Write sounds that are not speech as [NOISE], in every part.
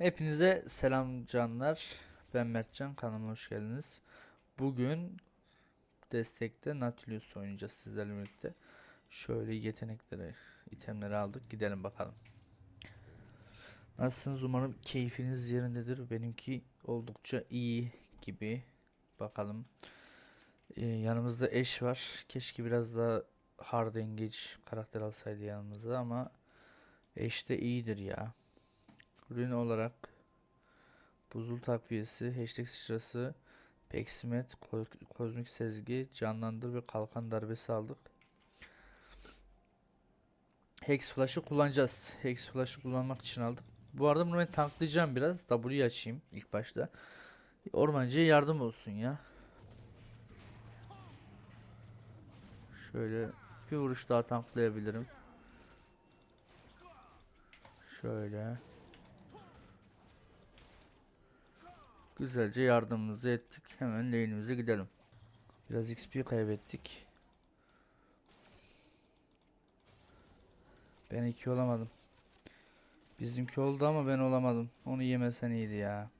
Hepinize selam canlar. Ben Mertcan kanalıma hoş geldiniz. Bugün destekte Nautilus oynayacağız sizlerle birlikte. Şöyle yetenekleri, itemleri aldık. Gidelim bakalım. Nasılsınız? Umarım keyfiniz yerindedir. Benimki oldukça iyi gibi. Bakalım. Ee, yanımızda eş var. Keşke biraz daha hard engage karakter alsaydı yanımıza ama eş de iyidir ya. Ürün olarak buzul takviyesi, hashtag sıçrası, peksimet, ko- kozmik sezgi, canlandır ve kalkan darbesi aldık. Hex Flash'ı kullanacağız. Hex Flash'ı kullanmak için aldık. Bu arada bunu ben tanklayacağım biraz. W'yi açayım ilk başta. Ormancıya yardım olsun ya. Şöyle bir vuruş daha tanklayabilirim. Şöyle. Güzelce yardımımızı ettik. Hemen lane'imize gidelim. Biraz XP kaybettik. Ben iki olamadım. Bizimki oldu ama ben olamadım. Onu yemesen iyiydi ya.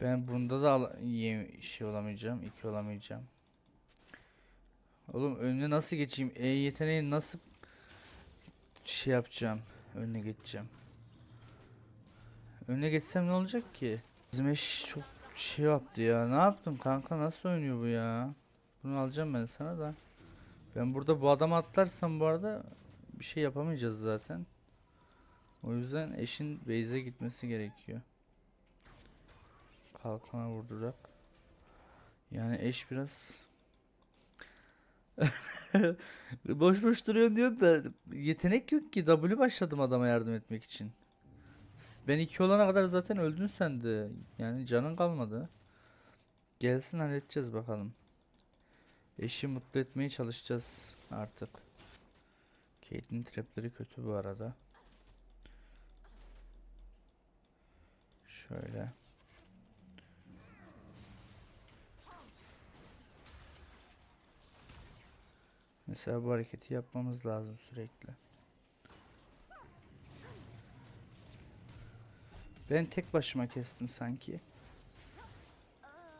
Ben bunda da yem şey olamayacağım. iki olamayacağım. Oğlum önüne nasıl geçeyim? E yeteneği nasıl şey yapacağım? Önüne geçeceğim. Önüne geçsem ne olacak ki? Bizim eş çok şey yaptı ya. Ne yaptın kanka? Nasıl oynuyor bu ya? Bunu alacağım ben sana da. Ben burada bu adamı atlarsam bu arada bir şey yapamayacağız zaten. O yüzden eşin base'e gitmesi gerekiyor. Kalkana vurdurak. Yani eş biraz [LAUGHS] boş boş duruyorsun diyor da yetenek yok ki W başladım adama yardım etmek için. Ben iki olana kadar zaten öldün sen de. Yani canın kalmadı. Gelsin halledeceğiz bakalım. Eşi mutlu etmeye çalışacağız artık. Kate'in trapleri kötü bu arada. Şöyle. Mesela bu hareketi yapmamız lazım sürekli. Ben tek başıma kestim sanki.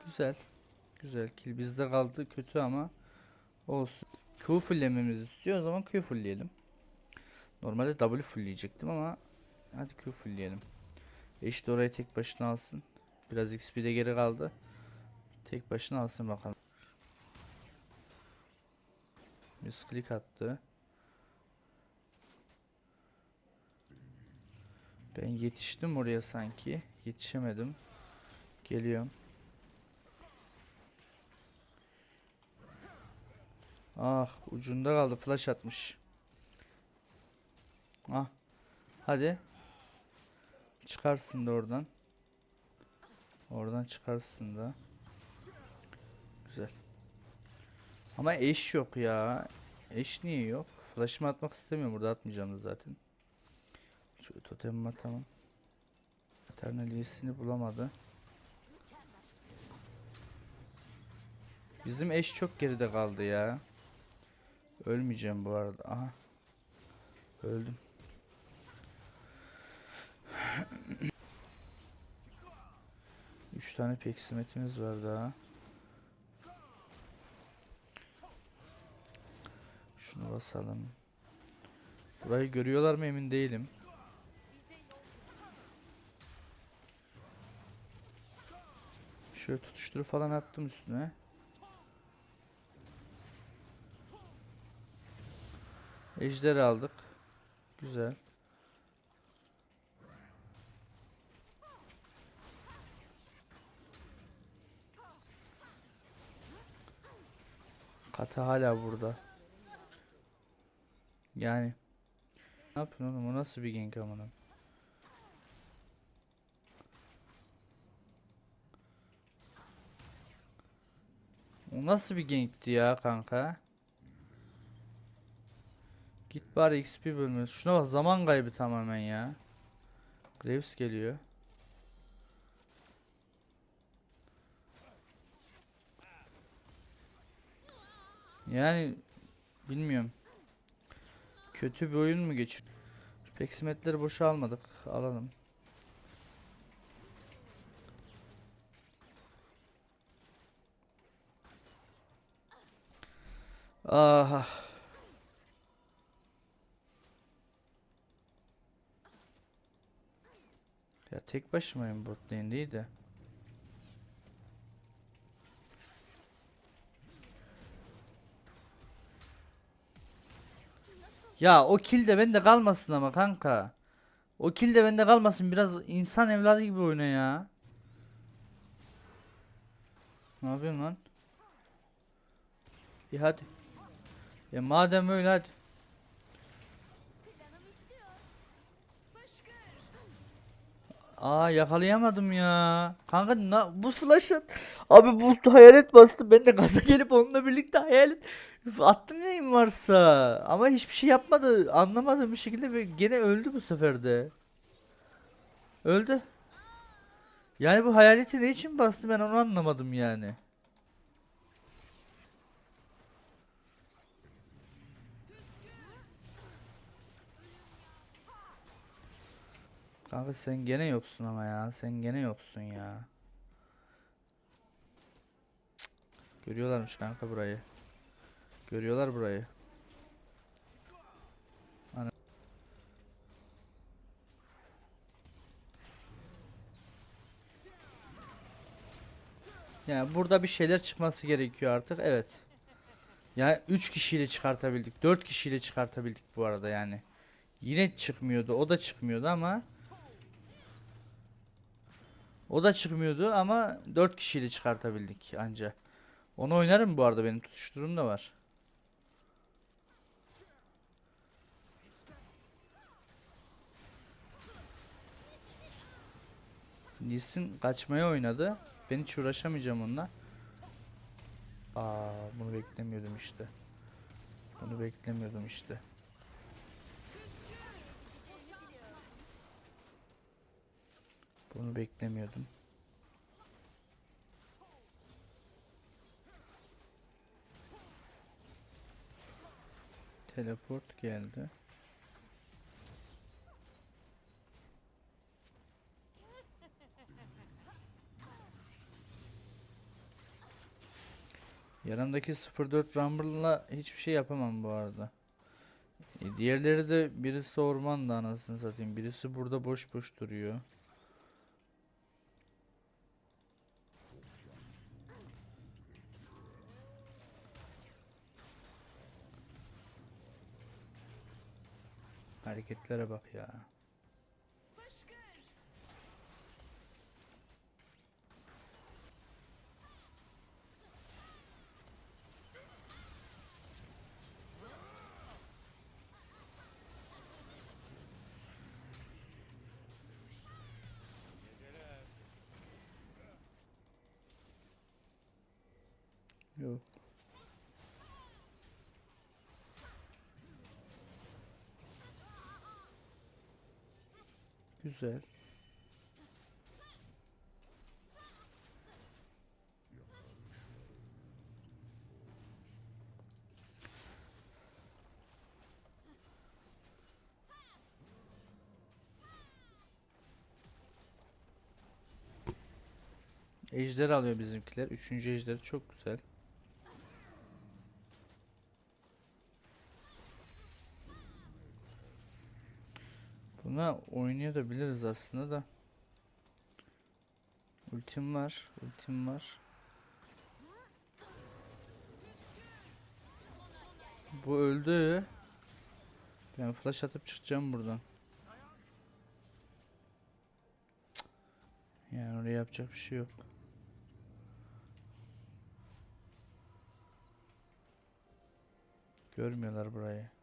Güzel. Güzel. Kill bizde kaldı kötü ama olsun. Q fulllememizi istiyor o zaman Q fullleyelim. Normalde W fullleyecektim ama hadi Q fullleyelim. Eşit orayı tek başına alsın. Biraz XP de geri kaldı. Tek başına alsın bakalım. Bir click attı. Ben yetiştim oraya sanki. Yetişemedim. Geliyorum. Ah ucunda kaldı flash atmış. Ah. Hadi. Çıkarsın da oradan. Oradan çıkarsın da. Güzel. Ama eş yok ya. Eş niye yok? Flash'ımı atmak istemiyorum. Burada atmayacağım da zaten. Şu totemimi atamam. Eternaliyesini bulamadı. Bizim eş çok geride kaldı ya. Ölmeyeceğim bu arada. Aha. Öldüm. [CLEARS THROAT] Üç tane peksimetimiz var daha. Şunu basalım. Burayı görüyorlar mı emin değilim. Şöyle tutuşturu falan attım üstüne. Ejder aldık. Güzel. Kata hala burada. Yani. Ne yapıyorsun oğlum? O nasıl bir gank amına? O nasıl bir gankti ya kanka? Git bari XP bölmesi. Şuna bak zaman kaybı tamamen ya. Graves geliyor. Yani bilmiyorum. Kötü bir oyun mu geçiyor? Şu peksimetleri boşa almadık. Alalım. Aha. Ya tek başımayım bot lane değil de. Ya o kill de bende kalmasın ama kanka. O kill de bende kalmasın. Biraz insan evladı gibi oyna ya. Ne yapıyorsun lan? İyi hadi. Ya madem öyle hadi. Aa yakalayamadım ya. Kanka na, bu flash'ın abi bu hayalet bastı. Ben de gaza gelip onunla birlikte hayalet attım neyim varsa. Ama hiçbir şey yapmadı. Anlamadığım bir şekilde ve gene öldü bu sefer de. Öldü. Yani bu hayaleti ne için bastı ben onu anlamadım yani. Kanka sen gene yoksun ama ya. Sen gene yoksun ya. Görüyorlarmış kanka burayı. Görüyorlar burayı. Ana. Yani burada bir şeyler çıkması gerekiyor artık. Evet. Yani 3 kişiyle çıkartabildik. 4 kişiyle çıkartabildik bu arada yani. Yine çıkmıyordu. O da çıkmıyordu ama o da çıkmıyordu ama 4 kişiyle çıkartabildik anca. Onu oynarım bu arada benim tutuşturum da var. Lee Sin kaçmaya oynadı. Ben hiç uğraşamayacağım onunla. Aa, bunu beklemiyordum işte. Bunu beklemiyordum işte. Bunu beklemiyordum. Teleport geldi. Yanımdaki 04 Rumble'la hiçbir şey yapamam bu arada. E, diğerleri de birisi ormanda anasını satayım. Birisi burada boş boş duruyor. Hareketlere bak ya. Güzel. Ejder alıyor bizimkiler. Üçüncü ejderi çok güzel. Buna oynayabiliriz aslında da. Ultim var, ultim var. Bu öldü. Ben flash atıp çıkacağım buradan. Yani oraya yapacak bir şey yok. Görmüyorlar burayı.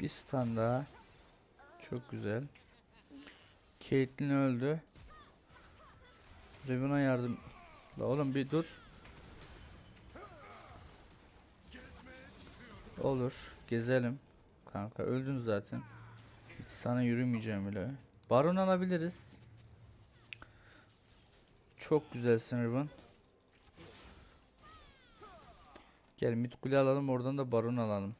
Bir stun daha. Çok güzel. Caitlyn öldü. Riven'a yardım. La oğlum bir dur. Olur. Gezelim. Kanka öldün zaten. Hiç sana yürümeyeceğim bile. Baron alabiliriz. Çok güzelsin Riven. Gel mid kule alalım oradan da baron alalım.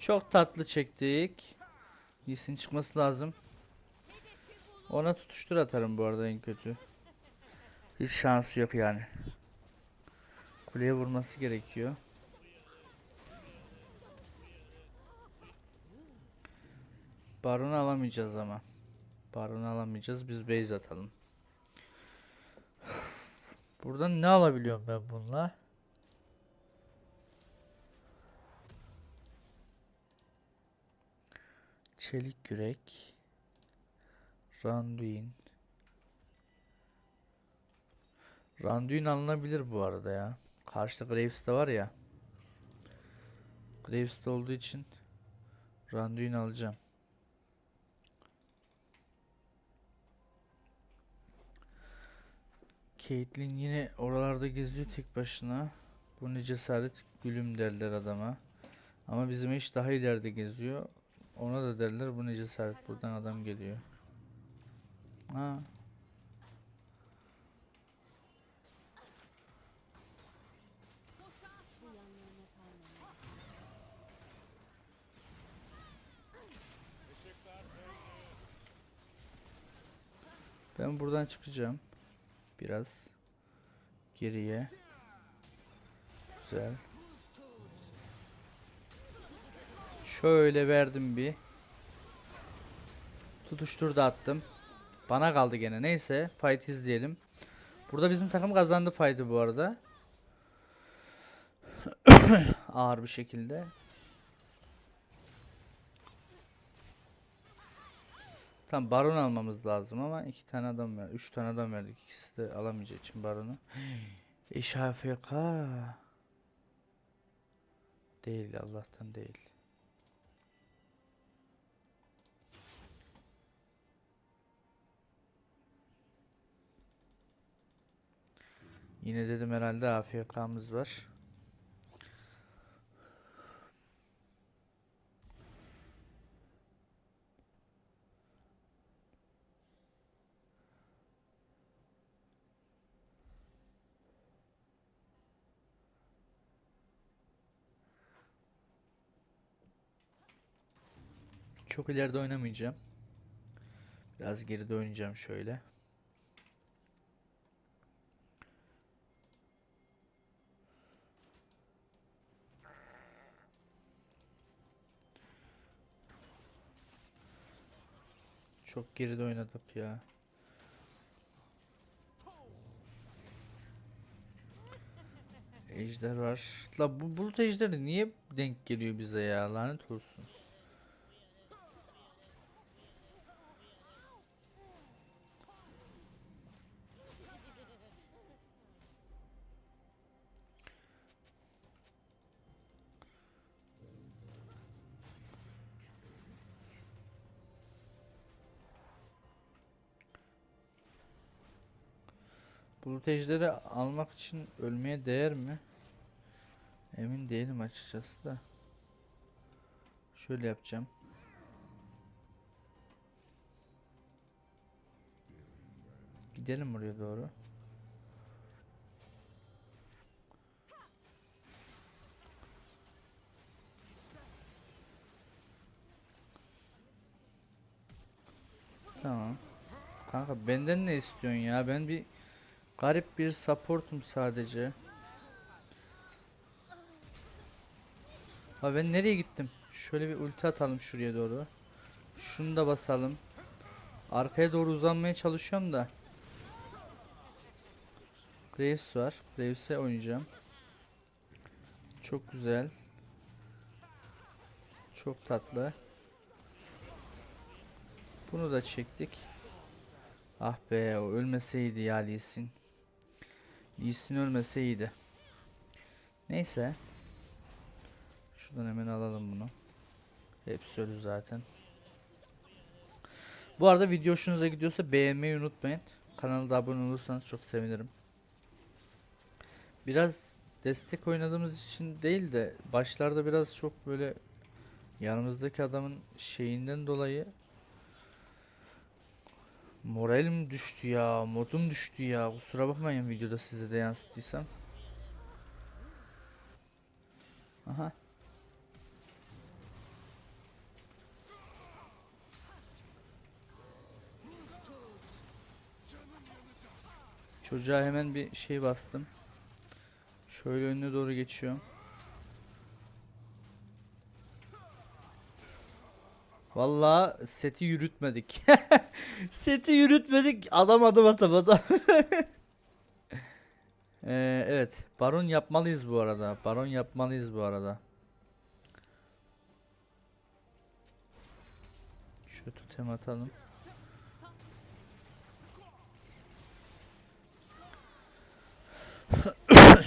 Çok tatlı çektik. Yisin çıkması lazım. Ona tutuştur atarım bu arada en kötü. Hiç şansı yok yani. Kuleye vurması gerekiyor. Baron'u alamayacağız ama. Baron'u alamayacağız. Biz base atalım. Buradan ne alabiliyorum ben bununla? Çelik yürek. Randuin. Randuin alınabilir bu arada ya. Karşıda Graves de var ya. Graves de olduğu için Randuin alacağım. Caitlyn yine oralarda geziyor tek başına. Bu ne cesaret gülüm derler adama. Ama bizim eş daha ileride geziyor. Ona da derler bu ne cesaret buradan adam geliyor. Ha. Ben buradan çıkacağım. Biraz geriye. Güzel. Şöyle verdim bir. Tutuştur da attım. Bana kaldı gene. Neyse fight izleyelim. Burada bizim takım kazandı fight'ı bu arada. [COUGHS] Ağır bir şekilde. Tam baron almamız lazım ama iki tane adam ver. Üç tane adam verdik. İkisi de alamayacağı için baronu. [GASPS] Eş AFK. Değil Allah'tan değil. Yine dedim herhalde AFK'mız var. Çok ileride oynamayacağım. Biraz geride oynayacağım şöyle. Çok geride oynadık ya. Ejder var. La bu bulut ejderi niye denk geliyor bize ya? Lanet olsun. Bulut ejderi almak için ölmeye değer mi? Emin değilim açıkçası da. Şöyle yapacağım. Gidelim buraya doğru. Tamam. Kanka benden ne istiyorsun ya? Ben bir garip bir supportum sadece. Ha ben nereye gittim? Şöyle bir ulti atalım şuraya doğru. Şunu da basalım. Arkaya doğru uzanmaya çalışıyorum da. Graves var. Graves'e oynayacağım. Çok güzel. Çok tatlı. Bunu da çektik. Ah be o ölmeseydi ya Lee Sin. Lee Sin ölmeseydi. Neyse. Şuradan hemen alalım bunu. Hepsi ölü zaten. Bu arada video hoşunuza gidiyorsa beğenmeyi unutmayın. Kanala da abone olursanız çok sevinirim. Biraz destek oynadığımız için değil de başlarda biraz çok böyle yanımızdaki adamın şeyinden dolayı moralim düştü ya, modum düştü ya. Kusura bakmayın videoda size de yansıttıysam. Aha. Çocuğa hemen bir şey bastım. Şöyle önüne doğru geçiyorum. Vallahi seti yürütmedik. [LAUGHS] seti yürütmedik. Adam adım atamadı. [LAUGHS] Ee, evet. Baron yapmalıyız bu arada. Baron yapmalıyız bu arada. Şu totem atalım. [COUGHS]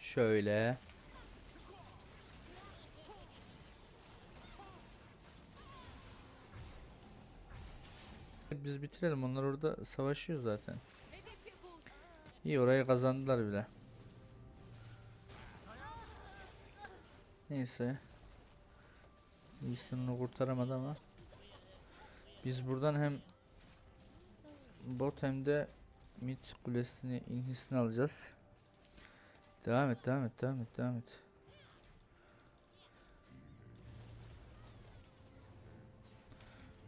Şöyle. Biz bitirelim. Onlar orada savaşıyor zaten. İyi orayı kazandılar bile. Neyse. Lee'son'u kurtaramadı ama. Biz buradan hem bot hem de mid kulesini inhisini alacağız. Devam et, devam et, devam et, devam et.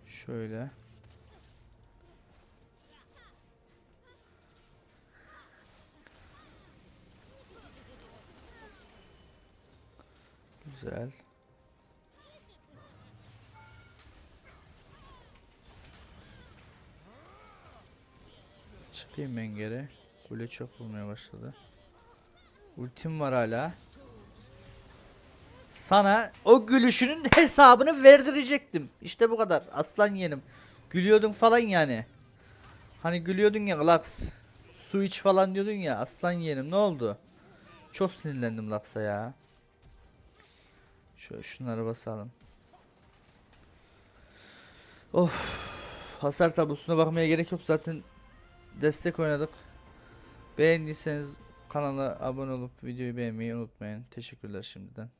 Şöyle. Güzel. Çıkayım ben geri. Kule çok vurmaya başladı. Ultim var hala. Sana o gülüşünün [LAUGHS] hesabını verdirecektim. İşte bu kadar. Aslan yeğenim. Gülüyordun falan yani. Hani gülüyordun ya Lux. Su iç falan diyordun ya. Aslan yeğenim ne oldu? Çok sinirlendim Lux'a ya. Şöyle şunları basalım. Of. Hasar tablosuna bakmaya gerek yok zaten destek oynadık. Beğendiyseniz kanala abone olup videoyu beğenmeyi unutmayın. Teşekkürler şimdiden.